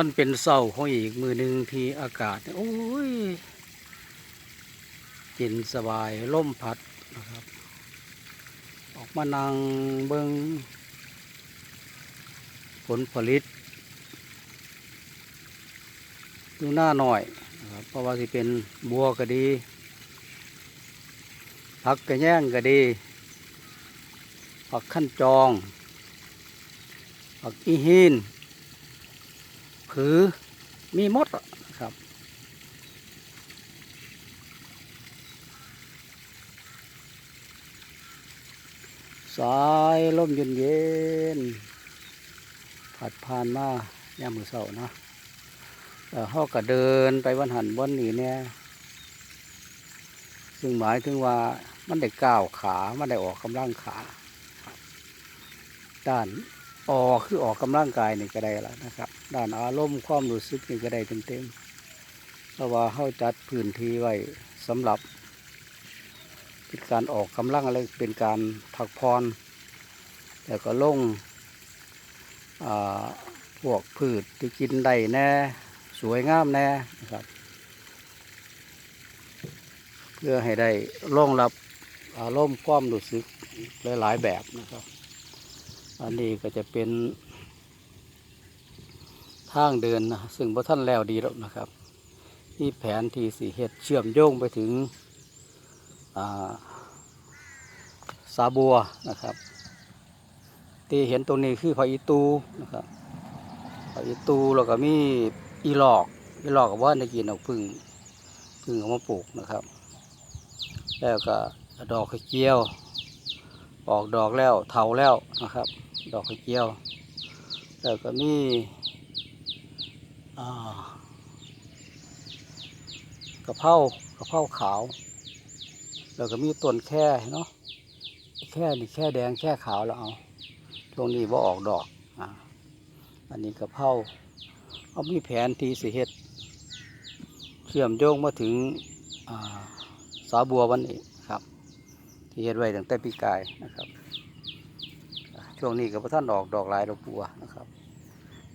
มันเป็นเศร้าของอีกมือหนึ่งที่อากาศโอ้ยเย็นสบายล่มพัดนะครับ ออกมานั่งเบิงผลผลิตดูหน้าหน่อยนะครับเพราะว่าสิเป็นบัวก็ดีผักกระแย่งก็ดีผักขั้นจองผักอีหิน ผือมีมดครับ สายลมเย็นเย็นๆผัดผ่านมายามมือเสาเนาะแล้วเขาก็เดินไปวันหันวันนี้เนี่ยซึ่งหมายถึงว่ามันได้ก้าวขา มันได้ออกกำลังขาครับด้าน ออกคือออกกำลังกายนี่ก็ได้แล้วนะครับ ด้านอารมณ์ความรู้สึกนี่ก็ได้เต็มๆเพราะว่าเขาจัดพื้นที่ไว้สำหรับเป็นการออกกำลังอะไรเป็นการพักผ่อนแต่ก็ลงอ่าพวกพืชที่กินได้แน่ สวยงามแน่นะครับ เพื่อให้ได้รองรับอารมณ์ความรู้สึกหลายๆแบบนะครับ อันนี้ก็จะเป็น ทางเดินนะซึ่งพระท่านแล้วดีแล้วนะครับนี่แผนที่สีเห็ดเชื่อมโยงไปถึงาสาบัวนะครับ ที่เห็นตรงนี้คือพระอีตูนะครับพระอีตูแล้วก็มีอีหลอกอีหลอกกับว่าในกินเอาพึ่งพึ่งเอามาปลูกนะครับ แล้วก็ดอกกระเจียว ออกดอกแล้วเถาแล้วนะครับ ดอกกระเจียว แล้วก็มีกระเพรากระเพราขาว แล้วก็มีต้นแค่เนาะแค่นี่แค่แดงแค่ขาวแล้วเอาช่วงนี้ว่าออกดอกอ่าอันนี้กระเพราเอามีแผนที่สิเฮ็ดเชื่อมโยงมาถึงสาบัววันนี้ครับ ที่เฮ็ดไว้ตั้งแต่ปีกายนะครับ ช่วงนี้กับท่านออกดอกหลายดอกบัวนะครับ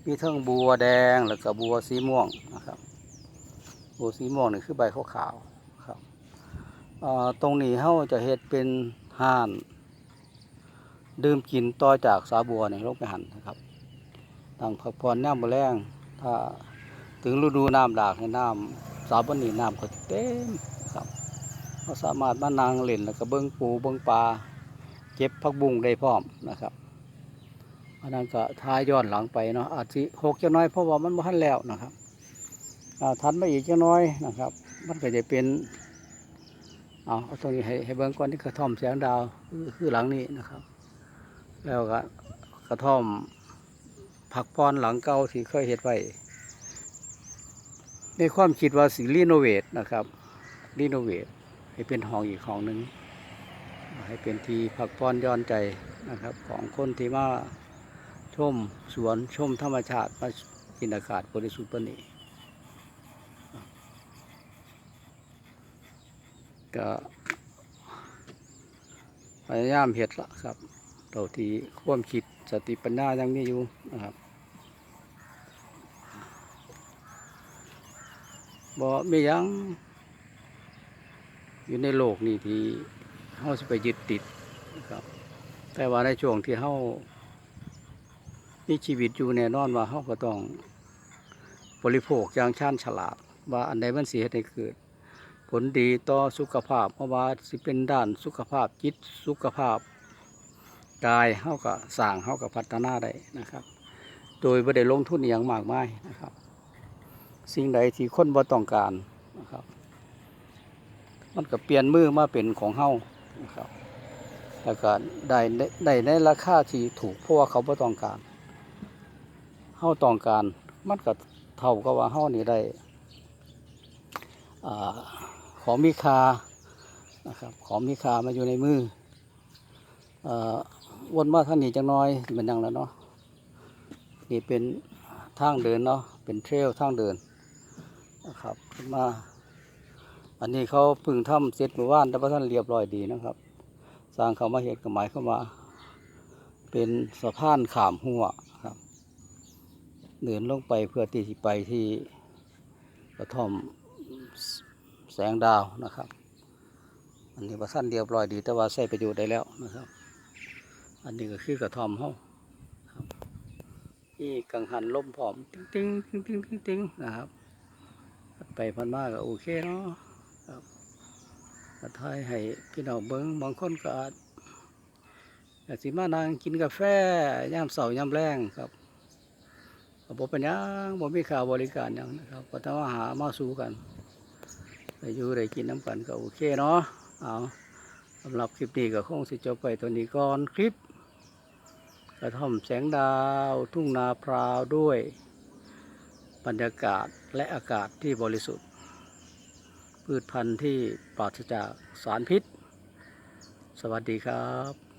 มีทั้งบัวแดงแล้วก็บัวสีม่วงนะครับ บัวสีม่วงนี่คือใบขาวๆครับตรงนี้เขาจะเฮ็ดเป็นห่าน ดื่มกินต่อจากสาบัวในโลกไปหันนะครับต่างพักผ่อนน้ำมะแรงถ้าถึงฤดูน้ำหลากให้น้ำสาบันนี้น้ำก็เต็มครับเราสามารถมานั่งเล่นแล้วก็เบิ้งปูเบิ้งปลาเก็บผักบุ้งได้พร้อมนะครับ อันนั้นก็ท้ายย้อนหลังไปเนาะอาจจะหกจะน้อยเพราะว่ามันบ่ทันแล้วนะครับทันมาอีกจะน้อยนะครับ มันก็จะเป็นเอาตรงนี้ให้ให้เบิ่งก่อนที่กระท่อมแสงดาวคือหลังนี้นะครับ แล้วก็กระท่อมผักพรหลังเก่าที่เคยเฮ็ดไว้ในความคิดว่าสิรีโนเวทนะครับรีโนเวทให้เป็นห้องอีกห้องหนึ่งให้เป็นที่พักผ่อนย้อนใจนะครับ ของคนที่มา ชมสวนชมธรรมชาติมากินอากาศบริสุทธิ์ปานนี้ก็พยายามเห็ดละครับเราที่ความคิดสติปัญญายังมีอยู่นะครับบ่ไม่ยัง อยู่ในโลกนี้ที่เฮาสิไปยึดติดนะครับ แต่ว่าในช่วงที่เฮา มีชีวิตอยู่แน่นอนว่าเขาก็ต้องบริโภคอย่างชาญฉลาด ว่าอันใดมันเสียให้เกิด ผลดีต่อสุขภาพเพราะว่าสิเป็นด้านสุขภาพจิตสุขภาพกายเขาก็สร้างเขาก็พัฒนาได้นะครับ โดยไม่ได้ลงทุนอย่างมากมายนะครับ สิ่งใดที่คนบ่ต้องการนะครับ มันก็เปลี่ยนมือมาเป็นของเฮานะครับแล้วก็ได้ได้ในราคาที่ถูกเพราะว่าเขาบ่ต้องการาต้องการมันก็เท่ากับว่าเฮานี่ได้อของมีคานะครับของมีคามาอยู่ในมือเอ่อวนมาท่างนี้จังน้อยเป็นยังแล้วเนาะนี่เป็นทางเดินเนาะเป็นเทรลทางเดินนะครับขึ้นมาอันนี้เขาพึ่งทำเสร็จเมื่อวานแต่ว่าท่านเรียบร้อยดีนะครับ สร้างเขามาเหตุกับหมายเข้ามา เป็นสะพานขามหัว เดินลงไปเพื่อที่สิไปที่กระท่อมแสงดาวนะครับ อันนี้ว่าสั้นเรียบร้อยดีแต่ว่าใช้ประโยชน์ได้แล้วนะครับ อันนี้ก็คือกระท่อมเฮาครับนี่กังหันลมผอมติ้งติ้งติ้งติ้งติ้งนะครับ ไปพันมากก็โอเคเนาะครับก็ทายให้พี่น้องเบิ้งบางคนก็อาจอยากสิมานั่งกินกาแฟยามเสาร์ยามแรงครับ ก็บ่เป็นยังบ่มีค่าบริการยังนะครับก็ต้องมาหามาสู่กันได้อยู่ได้กินน้ำกันก็โอเคเนาะเอาสำหรับคลิปนี้ก็คงสิจบไปตัวนี้ก่อนคลิป กระท่อมแสงดาว ทุ่งนาพราวด้วย บรรยากาศและอากาศที่บริสุทธิ์ พืชพันธุ์ที่ปราศจากสารพิษ สวัสดีครับ